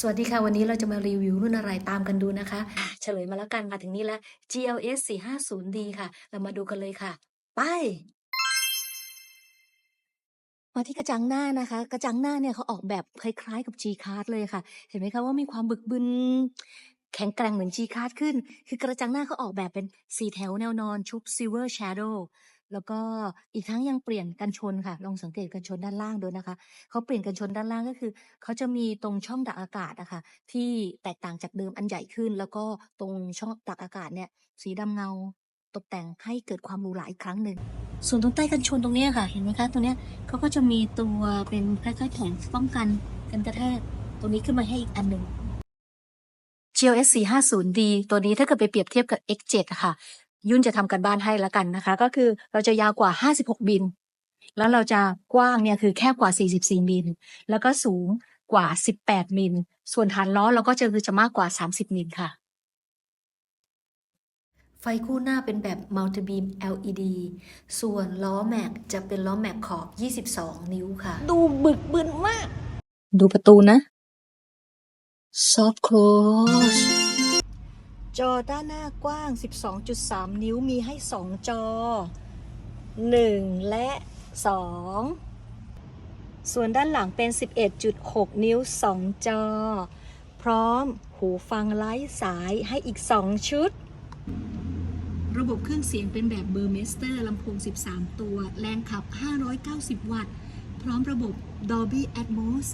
สวัสดีค่ะ วันนี้เราจะมารีวิวรุ่นอะไรตามกันดูนะคะ เฉลยมาแล้วกันมาถึงนี้แล้ว GLS 450D ค่ะ เรามาดูกันเลยค่ะ ไป มาที่กระจังหน้านะคะ กระจังหน้าเนี่ยเขาออกแบบคล้ายๆกับ G Card เลยค่ะ เห็นไหมคะว่ามีความบึกบึนแข็งแกร่งเหมือน G Card ขึ้น คือกระจังหน้าเขาออกแบบเป็นสีแถวแนวนอนชุบ Silver Shadow แล้วก็อีกทั้งยังเปลี่ยนกันชนค่ะ ลองสังเกตกันชนด้านล่างดูนะคะเขาเปลี่ยนกันชนด้านล่างก็คือเขาจะมีตรงช่องดักอากาศอะค่ะที่แตกต่างจากเดิมอันใหญ่ขึ้น แล้วก็ตรงช่องดักอากาศเนี่ยสีดำเงาตกแต่งให้เกิดความหรูหราอีกครั้งหนึ่งส่วนตรงใต้กันชนตรงนี้ค่ะ เห็นไหมคะตรงนี้เขาก็จะมีตัวเป็นคล้ายๆแผงป้องกันกันกระแทกตรงนี้ขึ้นมาให้อีกอันหนึ่ง GLS 450D ตัวนี้ถ้าเกิดไปเปรียบเทียบกับ X7 ค่ะ ยุ่นจะทำกันบ้านให้แล้วกันนะคะ ก็คือเราจะยาวกว่า 56บินแล้วเราจะกว้างเนี่ยคือแคบกว่า 44 มิลแล้วก็สูงกว่า 18 มิลส่วนฐานล้อเราก็จะคือจะมากกว่า 30 มิลค่ะ ไฟคู่หน้าเป็นแบบ Multi Beam LED ส่วนล้อแม็กจะเป็นล้อแม็กขอบ 22 นิ้วค่ะ ดูบึกบึนมาก ดูประตูนะ Soft close จอด้านหน้ากว้าง 12.3 นิ้วมีให้ 2 จอ 1 และ 2 ส่วนด้านหลังเป็น 11.6 นิ้ว 2 จอ พร้อมหูฟังไร้สายให้อีก 2 ชุด ระบบเครื่องเสียงเป็นแบบเบอร์เมสเตอร์ลำโพง 13 ตัว แรงขับ 590 วัตต์ พร้อมระบบ Dolby Atmos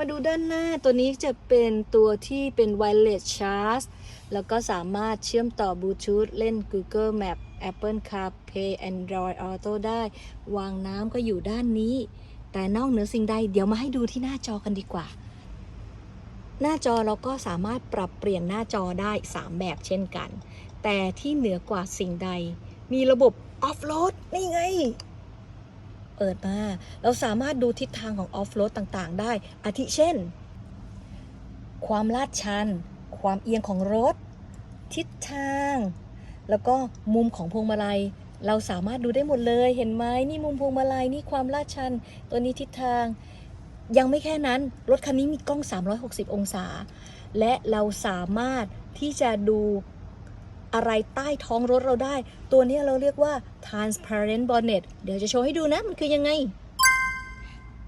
มาดูด้านหน้าตัวนี้จะเป็นตัวที่เป็น wireless charge แล้วก็สามารถเชื่อมต่อบลูทูธเล่น Google Map Apple CarPlay Android Auto ได้ วางน้ำก็อยู่ด้านนี้ แต่นอกเหนือสิ่งใดเดี๋ยวมาให้ดูที่หน้าจอกันดีกว่า หน้าจอเราก็สามารถปรับเปลี่ยนหน้าจอได้ 3 แบบเช่นกัน แต่ที่เหนือกว่าสิ่งใด มีระบบ Offload นี่ไง เปิดมา เราสามารถดูทิศทางของออฟโรดต่างๆ ได้ อาทิเช่น ความลาดชัน ความเอียงของรถ ทิศทาง แล้วก็มุมของพวงมาลัย เราสามารถดูได้หมดเลย เห็นไหมนี่มุมพวงมาลัย นี่ความลาดชัน ตัวนี้ทิศทาง ยังไม่แค่นั้น รถคันนี้มีกล้อง 360 องศา และเราสามารถที่จะดู อะไรใต้ท้องรถเราได้ ตัวนี้เราเรียกว่า transparent bonnet เดี๋ยวจะโชว์ให้ดูนะ มันคือยังไง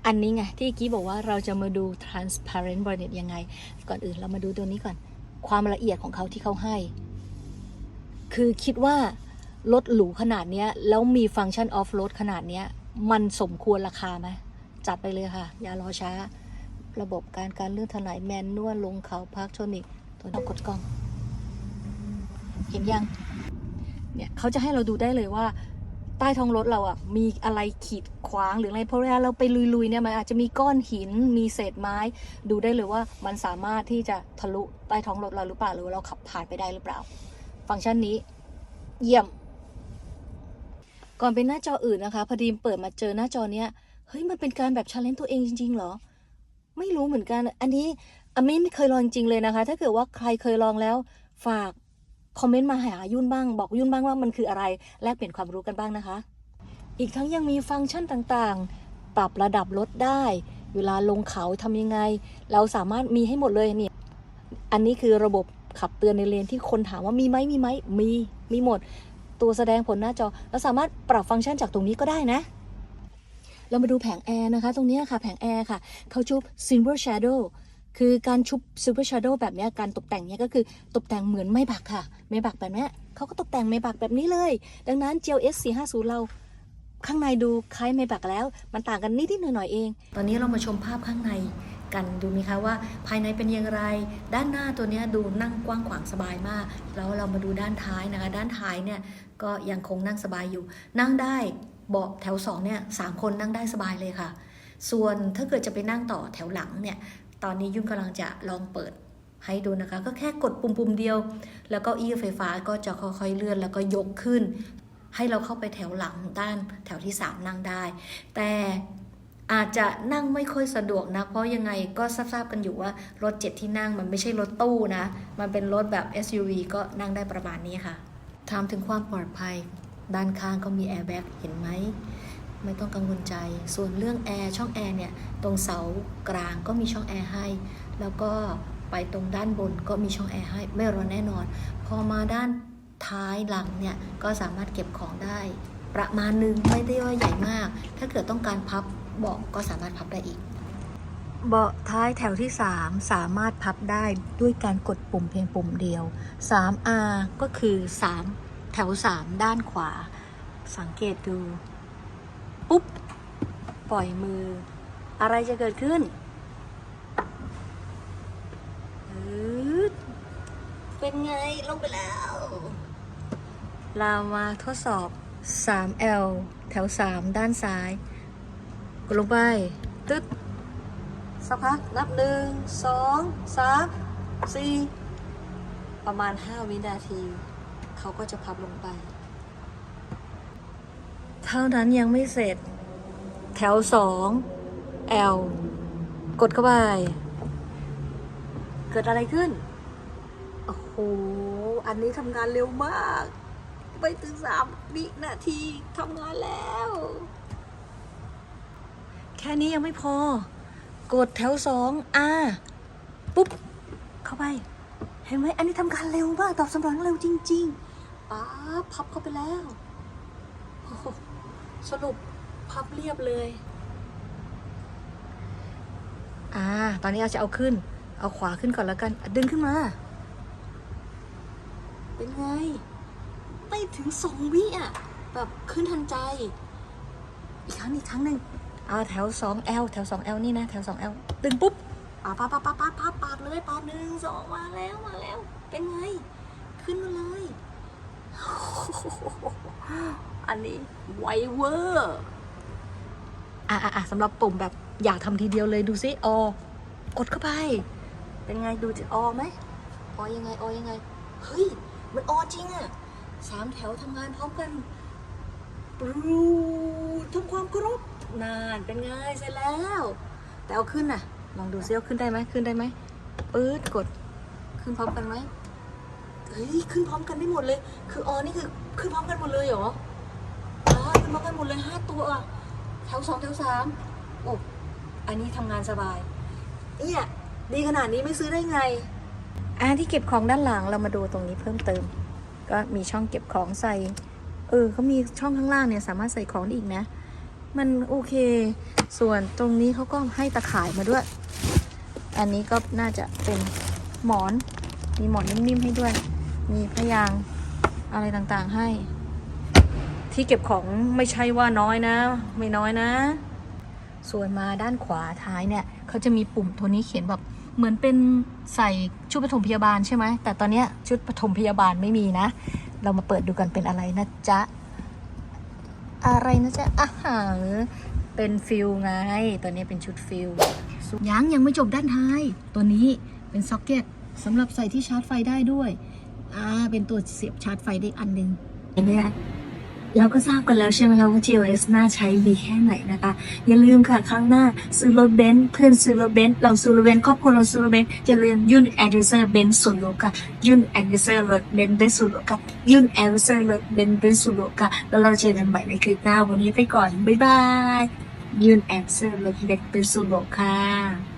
อันนี้ไง ที่กี้บอกว่าเราจะมาดู transparent bonnet ยังไง ก่อนอื่นเรามาดูตัวนี้ก่อน ความละเอียดของเขาที่เขาให้ คือคิดว่ารถหรูขนาดนี้แล้วมีฟังก์ชัน off road ขนาดนี้มันสมควรราคาไหมจัดไปเลยค่ะ อย่ารอช้า ระบบการการเลื่อนถลายแมนนวลลงเขาพาร์คโทนิกตัวนี้กดกล้อง เห็นยังเนี่ยเขาจะให้เราดูได้เลยว่า ใต้ท้องรถเราอะมีอะไรขีดขวางหรืออะไรเพราะเวลาเราไปลุยๆเนี่ยมันอาจจะมีก้อนหินมีเศษไม้ ดูได้เลยว่ามันสามารถที่จะทะลุใต้ท้องรถเราหรือเปล่าหรือเราขับผ่านไปได้หรือเปล่า ฟังก์ชันนี้ เยี่ยม ก่อนเป็นหน้าจออื่นนะคะ พอดีเปิดมาเจอหน้าจอเนี้ยเฮ้ยมันเป็นการแบบชาเลนจ์ตัวเองจริงๆเหรอ ไม่รู้เหมือนกัน อันนี้อามิไม่เคยลองจริงเลยนะคะ ถ้าเกิดว่าใครเคยลองแล้ว ฝาก คอมเมนต์มาหายุ่นบ้าง บอกยุ่นบ้างว่ามันคืออะไร แลกเปลี่ยนความรู้กันบ้างนะคะ อีกทั้งยังมีฟังก์ชันต่างๆ ปรับระดับรถได้ เวลาลงเขาทำยังไง เราสามารถมีให้หมดเลยเนี่ยอันนี้คือระบบขับเตือนในเลนที่คนถามว่ามีไหมมีไหมมีมีหมด ตัวแสดงผลหน้าจอเราสามารถปรับฟังก์ชันจากตรงนี้ก็ได้นะ เรามาดูแผงแอร์นะคะ ตรงนี้ค่ะแผงแอร์ค่ะเขาชุบ Silver Shadow คือการชุบ Silver Shadow แบบนี้การตกแต่งเนี้ยก็คือตกแต่งเหมือนไม่บักค่ะ ไม่บักแบบนี้เขาก็ตกแต่งไม่บักแบบนี้เลย ดังนั้น GLS 450 เราข้างในดูคล้ายไม่บักแล้ว มันต่างกันนิดๆหน่อยๆเอง ตอนนี้เรามาชมภาพข้างในกันดูไหมคะว่าภายในเป็นอย่างไร ด้านหน้าตัวนี้ดูนั่งกว้างขวางสบายมาก แล้วเรามาดูด้านท้ายนะคะ ด้านท้ายเนี่ยก็ยังคงนั่งสบายอยู่ นั่งได้เบาะแถวสองเนี่ยสามคนนั่งได้สบายเลยค่ะ ส่วนถ้าเกิดจะไปนั่งต่อแถวหลังเนี่ย ตอนนี้ยุ่นกำลังจะลองเปิดให้ดูนะคะ ก็แค่กดปุ่มปุ่มๆเดียว แล้วก็อี้ไฟฟ้าก็จะค่อยๆเลื่อนแล้วก็ยกขึ้น ให้เราเข้าไปแถวหลังด้านแถวที่ 3 นั่งได้ แต่อาจจะนั่งไม่ค่อยสะดวกนะ เพราะยังไงก็ทราบๆกันอยู่ว่ารถเจ็ดที่นั่งมันไม่ใช่รถตู้นะ มันเป็นรถแบบ SUV ก็นั่งได้ประมาณนี้ค่ะถามถึงความปลอดภัย ด้านข้างก็มีแอร์แบ็กเห็นไหม ไม่ต้องกังวลใจ ส่วนเรื่องแอร์ช่องแอร์เนี่ยตรงเสากลางก็มีช่องแอร์ให้ แล้วก็ไปตรงด้านบนก็มีช่องแอร์ให้ไม่ร้อนแน่นอน พอมาด้านท้ายหลังเนี่ยก็สามารถเก็บของได้ ประมาณนึงไม่ได้ว่าใหญ่มาก ถ้าเกิดต้องการพับเบาะก็สามารถพับได้อีก เบาะท้ายแถวที่ 3 สามารถพับได้ด้วยการกดปุ่มเพียงปุ่มเดียว 3R ก็คือ 3 แถว 3 ด้านขวา สังเกตดู ปุ๊บ ปล่อยมือ อะไรจะเกิดขึ้นอืดเป็นไง ลงไปแล้ว เรามาทดสอบ 3L แถว 3 ด้านซ้าย กดลงไป ตึ๊ดสักพัก นับหนึ่งสองสามสี่ประมาณ 5 วินาที เขาก็จะพับลงไป เท่านั้นยังไม่เสร็จ แถวสอง L กดเข้าไป เกิดอะไรขึ้น โอ้โห อันนี้ทำงานเร็วมาก ไปถึงสามวินาทีทำงานแล้ว แค่นี้ยังไม่พอ กดแถวสองอ่าปุ๊บ เข้าไป เห็นไหม อันนี้ทำการเร็วมาก ตอบสนองเร็วจริง ๆ ป๊าพับเข้าไปแล้ว โอ้ สรุปพับเรียบเลย อ่า ตอนนี้เราจะเอาขึ้น เอาขวาขึ้นก่อนแล้วกันอะดึงขึ้นมา เป็นไง ไม่ถึงสองวิอะ แบบขึ้นทันใจ อีกครั้งอีกครั้งหนึ่งเอาแถว 2L แถว 2L นี่นะ แถว 2L ดึงปุ๊บปาดปาดปาดปาดปาดปาดปาดเลยปาดหนึ่งสองมาแล้วมาแล้ว เป็นไง ขึ้นมาเลย อันนี้ไวเวอร์อะอะอะสำหรับปุ่มแบบอยากทำทีเดียวเลยดูซิออกดเข้าไป เป็นไงดูจะออไหมออยังไงออยังไง เฮ้ย มันออจริงอะสามแถวทำงานพร้อมกันปรูทำความเคารพนานเป็นไงเสร็จแล้ว แต่เอาขึ้นน่ะ ลองดูซิเอาขึ้นได้ไหมขึ้นได้ไหมปื๊ดกดขึ้นพร้อมกันไหมเฮ้ยขึ้นพร้อมกันได้หมดเลย คืออ๋อนี่คือขึ้นพร้อมกันหมดเลยเหรอ อ๋อขึ้นพร้อมกันหมดเลยห้าตัวแถวสองแถวสามโอ้อันนี้ทำงานสบายเนี่ยดีขนาดนี้ไม่ซื้อได้ไงอ่าที่เก็บของด้านหลังเรามาดูตรงนี้เพิ่มเติม ก็มีช่องเก็บของใส่เออเขามีช่องข้างล่างเนี่ยสามารถใส่ของได้อีกนะ มันโอเค ส่วนตรงนี้เขาก็ให้ตะข่ายมาด้วย อันนี้ก็น่าจะเป็นหมอน มีหมอนนิ่มๆให้ด้วย มีพยางอะไรต่างๆให้ ที่เก็บของไม่ใช่ว่าน้อยนะ ไม่น้อยนะ ส่วนมาด้านขวาท้ายเนี่ยเขาจะมีปุ่มตัวนี้เขียนแบบเหมือนเป็นใส่ชุดปฐมพยาบาลใช่ไหมแต่ตอนนี้ชุดปฐมพยาบาลไม่มีนะ เรามาเปิดดูกันเป็นอะไรนะจ๊ะ อะไรนะจ๊ะอาหารเป็นฟิลไง ตัวนี้เป็นชุดฟิลยังยังไม่จบด้านท้าย ตัวนี้เป็นซ็อกเก็ตสำหรับใส่ที่ชาร์จไฟได้ด้วย อ่า เป็นตัวเสียบชาร์จไฟได้อันหนึ่งเห็นไหมคะ เราก็ทราบกันแล้วใช่ไหมคะว่า GLS น่าใช้ดีแค่ไหนนะคะ อย่าลืมค่ะครั้งหน้าซื้อรถเบนซ์เพื่อนซื้อรถเบนซ์เราซื้อรถเบนซ์ครอบครัวเราซื้อรถเบนซ์อย่าลืมยื่นแอดเดเซอร์เบนซ์ส่วนลดค่ะยื่นแอดเดเซอร์รถเบนซ์เป็นส่วนลดค่ะยื่นแอดเดเซอร์รถเบนซ์เป็นส่วนลดค่ะแล้วเราเจอกันใหม่ในคลิปหน้าวันนี้ไปก่อนบ๊ายบายยื่นแอดเซอร์รถเบนซ์เป็นส่วนลดค่ะ